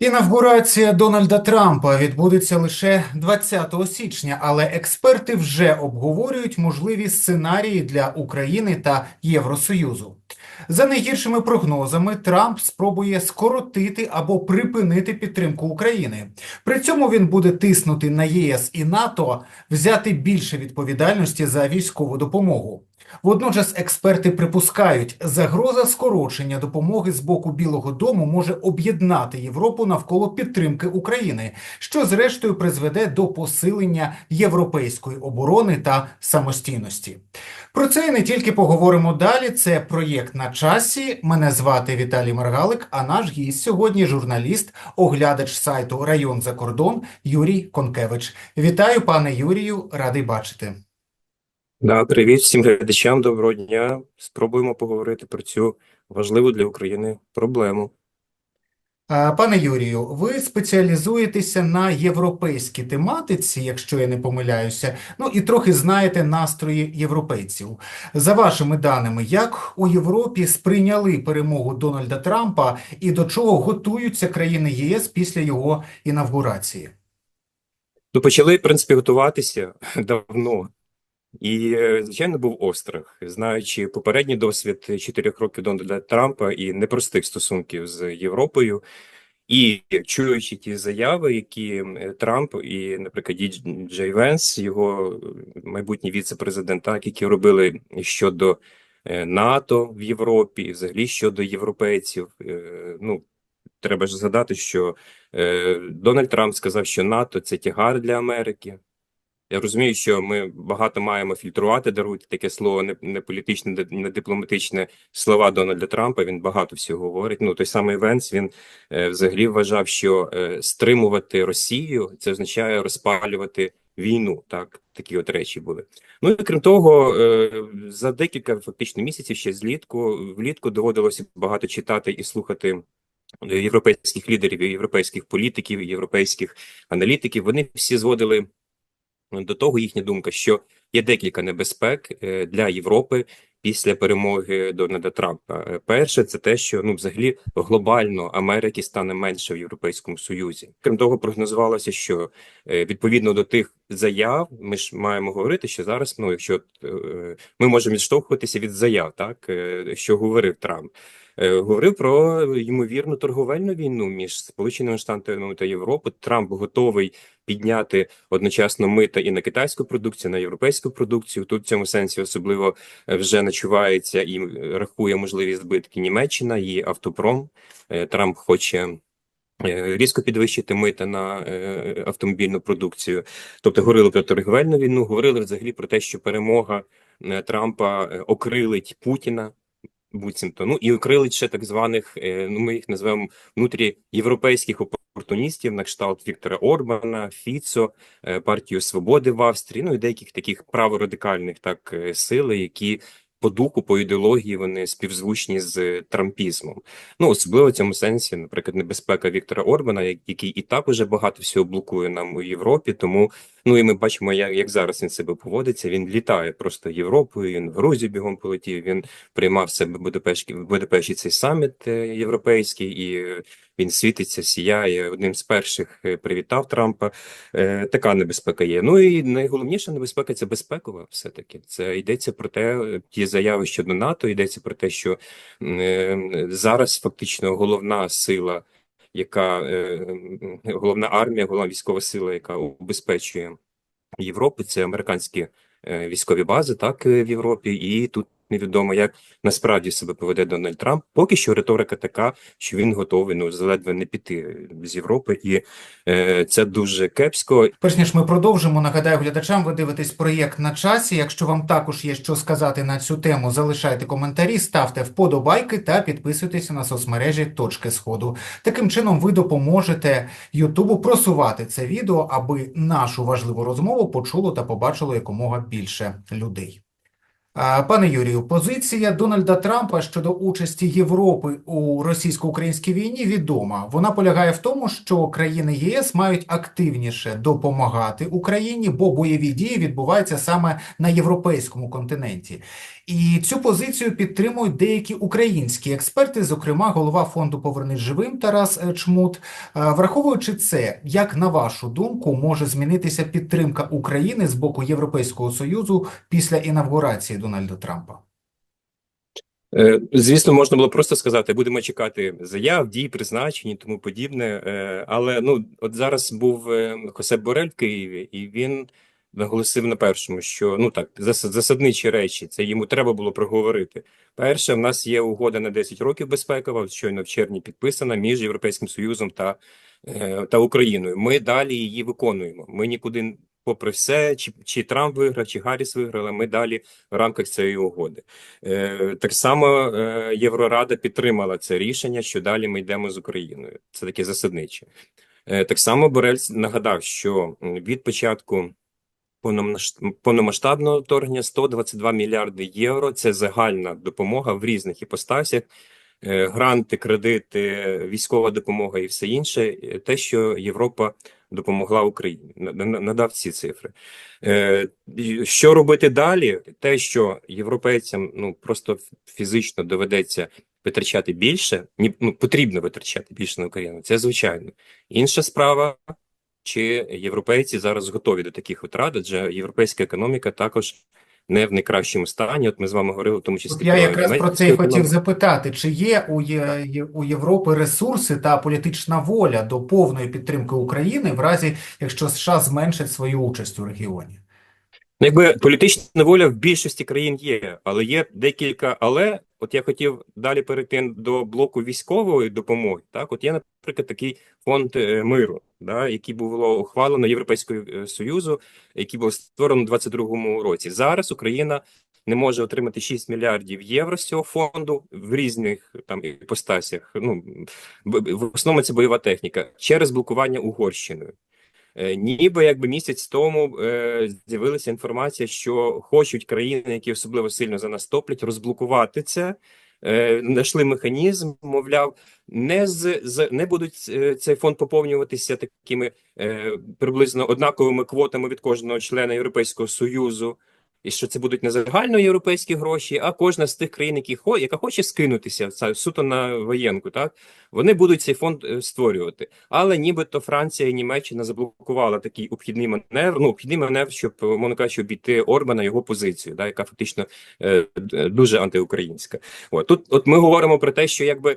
Інавгурація Дональда Трампа відбудеться лише 20 січня, але експерти вже обговорюють можливі сценарії для України та Євросоюзу. За найгіршими прогнозами, Трамп спробує скоротити або припинити підтримку України. При цьому він буде тиснути на ЄС і НАТО взяти більше відповідальності за військову допомогу. Водночас експерти припускають, загроза скорочення допомоги з боку Білого Дому може об'єднати Європу навколо підтримки України, що зрештою призведе до посилення європейської оборони та самостійності. Про це і не тільки поговоримо далі. Це проєкт на часі. Мене звати Віталій Маргалик. А наш гість сьогодні журналіст, оглядач сайту Район за кордон Юрій Конкевич. Вітаю, пане Юрію, радий бачити. Да, привіт всім глядачам, доброго дня. Спробуємо поговорити про цю важливу для України проблему. Пане Юрію, ви спеціалізуєтеся на європейській тематиці, якщо я не помиляюся, ну і трохи знаєте настрої європейців. За вашими даними, як у Європі сприйняли перемогу Дональда Трампа і до чого готуються країни ЄС після його інавгурації? Ну, почали, в принципі, готуватися давно. І, е, звичайно, був острах, знаючи попередній досвід чотирьох років Дональда Трампа і непростих стосунків з Європою, і чуючи ті заяви, які Трамп і, наприклад, Джей Венс, його е, майбутній віце-президент, так, які робили щодо е, НАТО в Європі, взагалі щодо європейців. Ну, треба ж згадати, що Дональд Трамп сказав, що НАТО це тягар для Америки. Я розумію, що ми багато маємо фільтрувати, даруйте таке слово, не, не політичне, не- не дипломатичне слова Дональда Трампа. Він багато всього говорить. Ну той самий Венс він е, взагалі вважав, що е, стримувати Росію це означає розпалювати війну. Так, такі от речі були. Ну і крім того, е, за декілька фактично місяців ще злітку влітку доводилося багато читати і слухати. е, Європейських лідерів, європейських політиків, європейських аналітиків вони всі зводили до того їхня думка, що є декілька небезпек е, для Європи після перемоги Дональда Трампа. Е, Перше, це те, що ну, взагалі глобально Америки стане менше в Європейському Союзі. Крім того, прогнозувалося, що е, відповідно до тих заяв, ми ж маємо говорити, що зараз, ну, якщо ми можемо відштовхуватися від заяв, так що говорив Трамп. Е, Говорив про ймовірну торговельну війну між Сполученими Штатами та Європою. Трамп готовий підняти одночасно мита і на китайську продукцію, на європейську продукцію. Тут в цьому сенсі особливо е, вже начувається і е, рахує можливі збитки Німеччина і автопром. Е, Трамп хоче. е, Різко підвищити мита на е, автомобільну продукцію, тобто говорили про торговельну війну, говорили взагалі про те, що перемога е, Трампа е, окрилить Путіна, буцімто. Ну і укрили ще так званих, е, ну ми їх називаємо внутрієвропейських опортуністів, на кшталт Віктора Орбана, Фіцо, е, партію Свободи в Австрії, ну і деяких таких праворадикальних так сили, сил, які по духу, по ідеології вони співзвучні з трампізмом. Ну особливо в цьому сенсі, наприклад, небезпека Віктора Орбана, який і так уже багато всього блокує нам у Європі. Тому ну і ми бачимо, як, як зараз він себе поводиться. Він літає просто Європою. Він в Грузію бігом полетів. Він приймав себе Будапешті в Будапешті цей саміт е, європейський, і він світиться, сіяє. Одним з перших е, привітав Трампа. Е, Така небезпека є. Ну і найголовніша небезпека це безпекова. Все таки це йдеться про те, е, ті заяви щодо НАТО. Йдеться про те, що зараз фактично головна сила. Яка головна армія, головна військова сила, яка убезпечує Європу, це американські військові бази, так в Європі, і тут невідомо, як насправді себе поведе Дональд Трамп. Поки що риторика така, що він готовий ну ледве не піти з Європи, і е, це дуже кепсько. Перш ніж ми продовжимо, нагадаю глядачам, ви дивитесь проєкт на часі. Якщо вам також є що сказати на цю тему, залишайте коментарі, ставте вподобайки та підписуйтеся на соцмережі Точки Сходу. Таким чином, ви допоможете Ютубу просувати це відео, аби нашу важливу розмову почуло та побачило якомога більше людей. Пане Юрію, позиція Дональда Трампа щодо участі Європи у російсько-українській війні відома. Вона полягає в тому, що країни ЄС мають активніше допомагати Україні, бо бойові дії відбуваються саме на європейському континенті. І цю позицію підтримують деякі українські експерти, зокрема голова фонду «Повернись живим» Тарас е, Чмут. Враховуючи це, як на вашу думку може змінитися підтримка України з боку Європейського Союзу після інавгурації Дональда Трампа? Е, Звісно, можна було просто сказати, будемо чекати заяв, дій, призначень і тому подібне. Е, Але ну, от зараз був е, Хосеп Борель в Києві, і він наголосив на першому, що ну так, зас- засадничі речі, це йому треба було проговорити. Перше, в нас є угода на 10 років безпекова, щойно в червні підписана між Європейським Союзом та, е, та Україною. Ми далі її виконуємо. Ми нікуди, попри все, чи, чи Трамп виграв, чи Гарріс виграла, ми далі в рамках цієї угоди. Е, Так само е, Єврорада підтримала це рішення, що далі ми йдемо з Україною. Це таке засадниче. Е, Так само Борель нагадав, що від початку повномасштабного вторгнення 122 мільярди євро це загальна допомога в різних іпостасях. Е, Гранти, кредити, військова допомога і все інше, е, те, що Європа допомогла Україні, На- на- надав ці цифри. Е, Що робити далі? Те, що європейцям ну просто фізично доведеться витрачати більше, ні, ну потрібно витрачати більше на Україну. Це звичайно. Інша справа, чи європейці зараз готові до таких витрат, адже європейська економіка також не в найкращому стані. От ми з вами говорили, в тому числі я про якраз про це і хотів запитати, чи є у, Є- Є- у Європи ресурси та політична воля до повної підтримки України в разі, якщо США зменшать свою участь у регіоні? Ну, якби політична воля в більшості країн є, але є декілька але. От я хотів далі перейти до блоку військової допомоги. Так, от є, наприклад, такий фонд е, миру, да, який було ухвалено Європейською е, Союзу, який був створено у 2022 році. Зараз Україна не може отримати 6 мільярдів євро з цього фонду в різних там іпостасях. Ну в основному це бойова техніка через блокування Угорщиною. Е, Ніби якби місяць тому е, з'явилася інформація, що хочуть країни, які особливо сильно за нас топлять, розблокувати це. Е, знайшли механізм, мовляв, не з, з не будуть е, цей фонд поповнюватися такими е, приблизно однаковими квотами від кожного члена Європейського союзу, і що це будуть не загальноєвропейські гроші, а кожна з тих країн, які хо, яка хоче скинутися суто на воєнку, так вони будуть цей фонд е, створювати. Але нібито Франція і Німеччина заблокувала такий обхідний маневр. Ну, обхідний маневр, щоб е, мовно кажучи, обійти Орбана його позицію, да, яка фактично е, дуже антиукраїнська. От тут, от ми говоримо про те, що якби.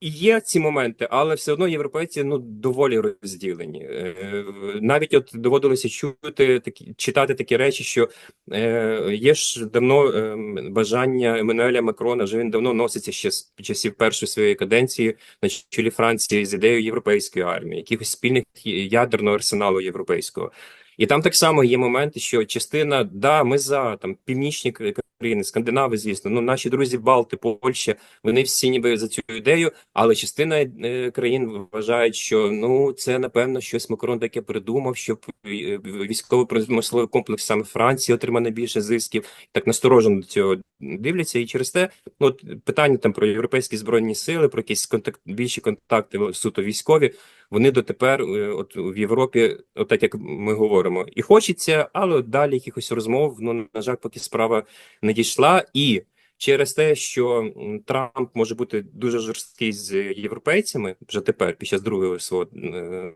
Є ці моменти, але все одно європейці ну доволі розділені. Е, Навіть от доводилося чути такі читати такі речі, що е, є ж давно е, бажання Еммануеля Макрона, вже він давно носиться ще з часів першої своєї каденції на чолі Франції з ідеєю європейської армії, якихось спільних ядерного арсеналу європейського. І там так само є моменти, що частина да, ми за там північні країни, скандинави, звісно, ну наші друзі, Балти, Польща, вони всі ніби за цю ідею, але частина е, країн вважають, що ну це напевно щось Макрон таке придумав, щоб е, військово-промисловий комплекс саме Франції отримав найбільше зисків. Так насторожено до цього дивляться, і через те, ну питання там про європейські збройні сили, про якісь контакт більші контакти суто військові. Вони дотепер, е, от в Європі, от так як ми говоримо, і хочеться, але далі якихось розмов, ну на жаль, поки справа не дійшла, і через те, що Трамп може бути дуже жорсткий з європейцями вже тепер, під час другої свого е,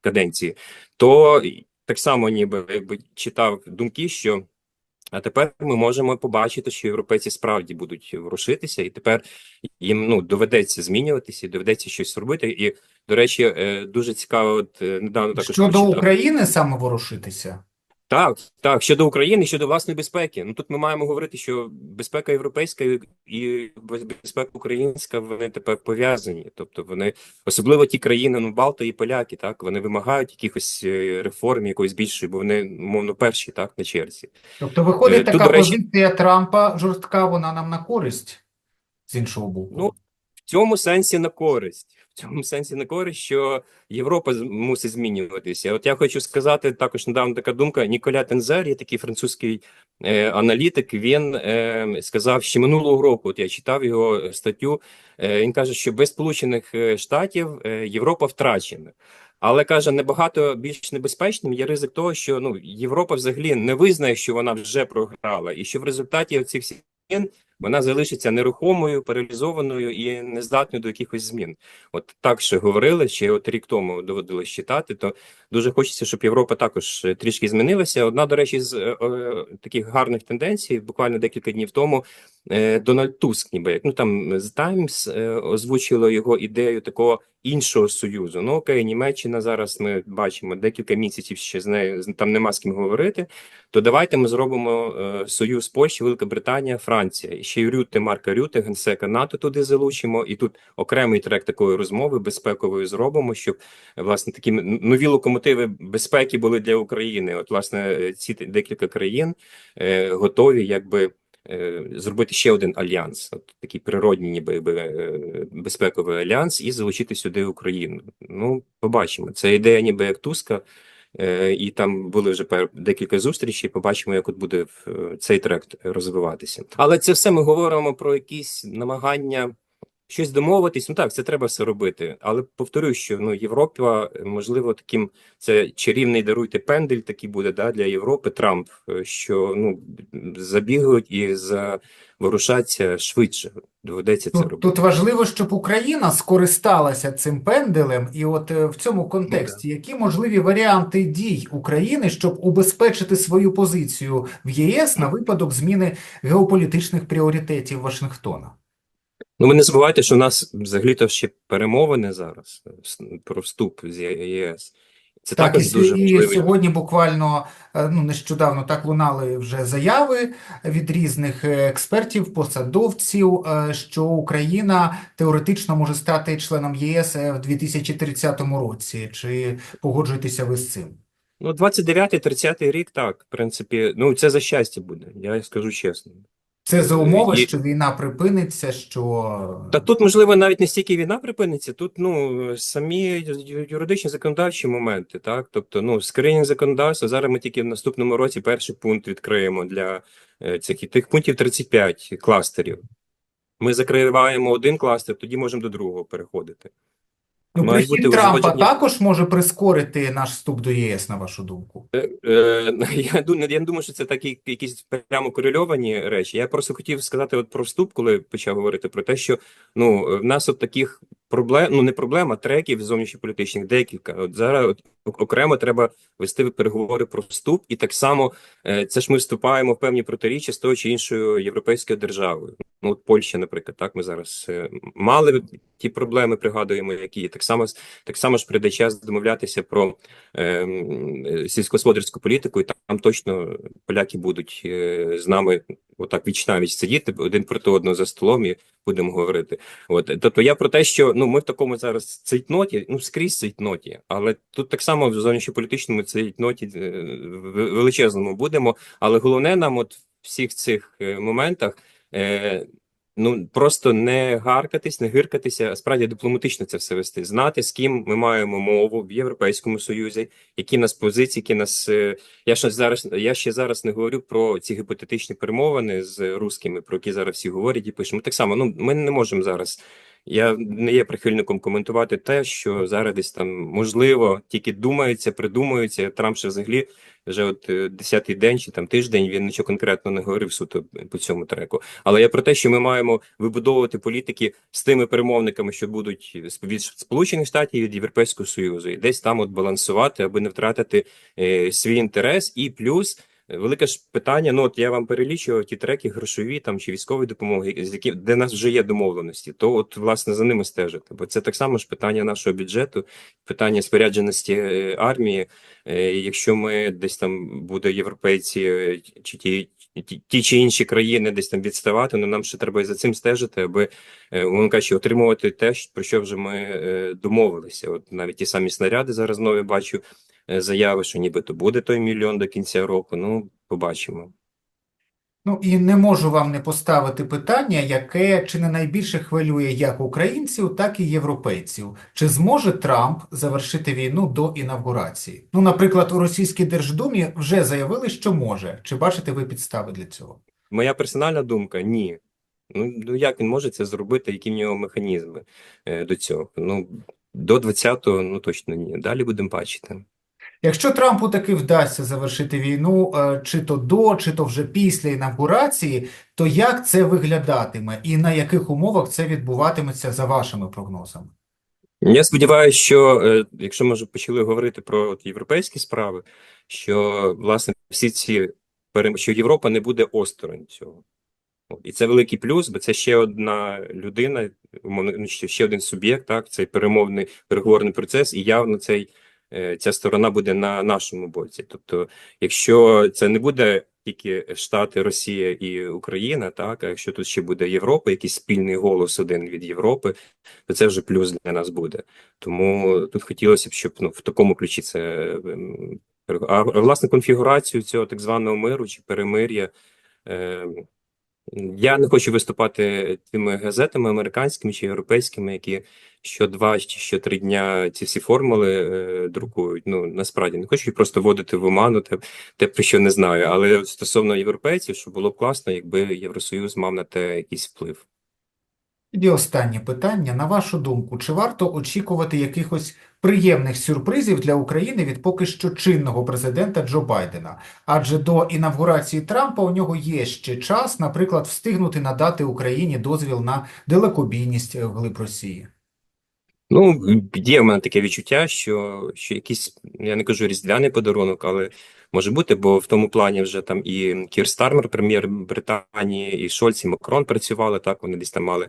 каденції, то так само, ніби якби читав думки, що. А тепер ми можемо побачити, що європейці справді будуть ворушитися, і тепер їм ну доведеться змінюватися, доведеться щось робити. І до речі, е, дуже цікаво, от е, недавно також Щодо прочитав. України саме ворушитися? Так, так, щодо України, щодо власної безпеки. Ну тут ми маємо говорити, що безпека європейська і безпека українська вони тепер пов'язані. Тобто вони, особливо ті країни, ну Балти і поляки, так вони вимагають якихось е, реформ, якоїсь більшої, бо вони мовно перші, так на черзі. Тобто виходить тут, така речі- позиція Трампа жорстка, вона нам на користь з іншого боку. Ну, в цьому сенсі на користь. Цьому сенсі на користь, що Європа мусить змінюватися. От я хочу сказати також недавно така думка. Ніколя Тензер, є такий французький е, аналітик. Він е, сказав, що минулого року, от я читав його статтю. Е, він каже, що без Сполучених е, Штатів е, Європа втрачена. Але каже, набагато більш небезпечним є ризик того, що ну Європа взагалі не визнає, що вона вже програла, і що в результаті цих всіх вона залишиться нерухомою, паралізованою і нездатною до якихось змін. От так ще говорили, ще от рік тому доводилось читати. То дуже хочеться, щоб Європа також е, трішки змінилася. Одна, до речі, з е, е, таких гарних тенденцій, буквально декілька днів тому, е, Дональд Туск, ніби як ну там з Таймс е, озвучило його ідею такого іншого союзу. Ну окей, Німеччина зараз ми бачимо декілька місяців ще з нею там нема з ким говорити. То давайте ми зробимо е, союз Польщі, Велика Британія, Франція. Ще й Рюте, Марка Рюте, генсека НАТО туди залучимо. І тут окремий трек такої розмови безпекової зробимо, щоб власне такі нові локомотиви безпеки були для України. От, власне, ці декілька країн е, готові, якби. е, Зробити ще один альянс, от такий природній, ніби е, безпековий альянс, і залучити сюди Україну. Ну, побачимо. Це ідея, ніби як Туска, і там були вже декілька зустрічей. Побачимо, як от буде е, цей трек розвиватися. Але це все ми говоримо про якісь намагання щось домовитись. Ну так, це треба все робити. Але повторюю, що ну Європа, можливо, таким це чарівний даруйте пендель, такий буде да, для Європи Трамп, е, що ну забігають і заворушаться швидше. Доведеться це Тут, робити. тут важливо, щоб Україна скористалася цим пенделем, і от е, в цьому контексті, які можливі варіанти дій України, щоб убезпечити свою позицію в ЄС на випадок зміни геополітичних пріоритетів Вашингтона? Ну, ви не забувайте, що в нас взагалі-то ще перемовини зараз е, про вступ з єС. Це Так, і, також с- дуже і сьогодні буквально е, ну, нещодавно так лунали вже заяви від різних е, експертів, посадовців, що Україна теоретично може стати членом ЄС в 2030 році. Чи погоджуєтеся ви з цим? Ну, 29-30 рік, так, в принципі, ну це за щастя буде, я скажу чесно. Це за умови, І- що війна припиниться, що Та тут, можливо, навіть не стільки війна припиниться, тут ну самі юридичні законодавчі моменти, так. Тобто, ну, скринінг законодавства. Зараз ми тільки в наступному році перший пункт відкриємо для е, цих і тих пунктів 35 кластерів. Ми закриваємо один кластер, тоді можемо до другого переходити. Ну, мають бути Трампа узгоджені- також може прискорити наш вступ до ЄС, на вашу думку? Е, е, Я думаю, я не думаю, що це такі якісь прямо корельовані речі. Я просто хотів сказати от про вступ, коли почав говорити про те, що ну в нас от таких проблем, ну не проблем, а треків зовнішньополітичних декілька. От зараз от, окремо треба вести переговори про вступ, і так само е, це ж ми вступаємо в певні протиріччя з тою чи іншою європейською державою. Ну от Польща, наприклад, так ми зараз е, мали ті проблеми, пригадуємо, які є. Так само так само ж прийде час домовлятися про е, сільськогосподарську політику, і там точно поляки будуть е, з нами отак віч сидіти один проти одного за столом і будемо говорити. От тобто я про те, що ну ми в такому зараз цейтноті, ну скрізь цейтноті, але тут так само в зовнішньополітичному цейтноті е, величезному будемо. Але головне нам, от в всіх цих е, моментах. Е, Ну просто не гаркатись, не гиркатися, а справді дипломатично це все вести, знати з ким ми маємо мову в Європейському Союзі, які нас позиції, які нас е, я ще зараз. Я ще зараз не говорю про ці гіпотетичні перемовини з русскими, про які зараз всі говорять і пишемо. Так само, ну ми не можемо зараз. Я не є прихильником коментувати те, що зараз десь там можливо тільки думається, придумується. Трамп ще взагалі вже от е, десятий день чи там тиждень він нічого конкретно не говорив суто по цьому треку. Але я про те, що ми маємо вибудовувати політики з тими перемовниками, що будуть від Сполучених Штатів від Європейського Союзу, і десь там от балансувати, аби не втратити е, свій інтерес. І плюс велике ж питання. Ну от я вам перелічував ті треки грошові там чи військової допомоги, з які де нас вже є домовленості. То от власне за ними стежити. Бо це так само ж питання нашого бюджету, питання спорядженості е, армії. Е, Якщо ми десь там буде європейці е, чи ті, ті, чи інші країни десь там відставати, ну нам ще треба і за цим стежити, аби е, умовно кажучи, отримувати те, про що вже ми домовилися. От навіть ті самі снаряди зараз нові бачу заяви, що нібито буде той мільйон до кінця року. Ну, побачимо. Ну і не можу вам не поставити питання, яке чи не найбільше хвилює як українців, так і європейців. Чи зможе Трамп завершити війну до інавгурації? Ну, наприклад, у російській Держдумі вже заявили, що може. Чи бачите ви підстави для цього? Моя персональна думка ні. Ну, ну як він може це зробити, які в нього механізми е, до цього? Ну, до 20-го, ну точно ні. Далі будемо бачити. Якщо Трампу таки вдасться завершити війну, е, чи то до, чи то вже після інавгурації, то як це виглядатиме і на яких умовах це відбуватиметься за вашими прогнозами? Я сподіваюся, що е, якщо ми вже почали говорити про от європейські справи, що власне всі ці що Європа не буде осторонь цього. І це великий плюс, бо це ще одна людина, ну, ще один суб'єкт, так, цей перемовний переговорний процес, і явно цей, ця сторона буде на нашому боці. Тобто, якщо це не буде тільки Штати, Росія і Україна, так, а якщо тут ще буде Європа, якийсь спільний голос один від Європи, то це вже плюс для нас буде. Тому тут хотілося б, щоб ну, в такому ключі це. ем, А власне конфігурацію цього так званого миру чи перемир'я. Я не хочу виступати тими газетами американськими чи європейськими, які що два чи що три дня ці всі формули е, друкують. Ну насправді не хочу просто вводити в оману, те, те, про що не знаю. Але стосовно європейців, що було б класно, якби Євросоюз мав на те якийсь вплив. І останнє питання. На вашу думку, чи варто очікувати якихось приємних сюрпризів для України від поки що чинного президента Джо Байдена? Адже до інавгурації Трампа у нього є ще час, наприклад, встигнути надати Україні дозвіл на далекобійність вглиб глиб Росії. Ну, є в мене таке відчуття, що, що якийсь, я не кажу різдвяний подарунок, але може бути, бо в тому плані вже там і Кір Стармер, прем'єр Британії, і Шольц, і Макрон працювали, так, вони десь там мали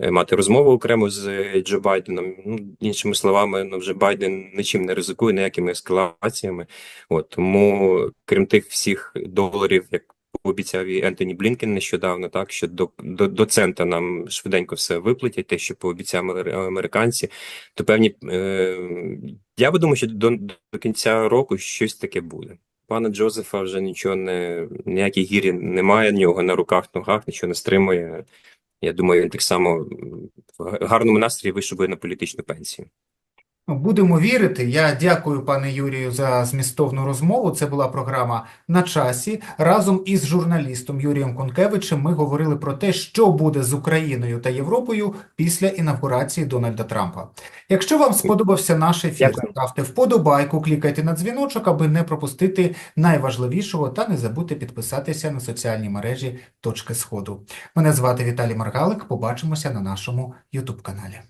е, мати розмову окремо з е, Джо Байденом. Ну, іншими словами, ну, вже Байден нічим не ризикує, ніякими ескалаціями. От, тому, крім тих всіх доларів, як пообіцяв і Ентоні Блінкен нещодавно, так що до, до, до цента нам швиденько все виплатять, те, що пообіцяли американці, то певні е, я би думав, що до, до кінця року щось таке буде. Пана Джозефа вже нічого не ніякі гірі немає, нього на руках, ногах, нічого не стримує. Я думаю, він так само в гарному настрої вийшов би на політичну пенсію. Ну, Будемо вірити. Я дякую, пане Юрію, за змістовну розмову. Це була програма «На часі». Разом із журналістом Юрієм Конкевичем ми говорили про те, що буде з Україною та Європою після інавгурації Дональда Трампа. Якщо вам сподобався наш ефір, ставте вподобайку, клікайте на дзвіночок, аби не пропустити найважливішого, та не забудьте підписатися на соціальні мережі «Точки Сходу». Мене звати Віталій Маргалик. Побачимося на нашому YouTube-каналі.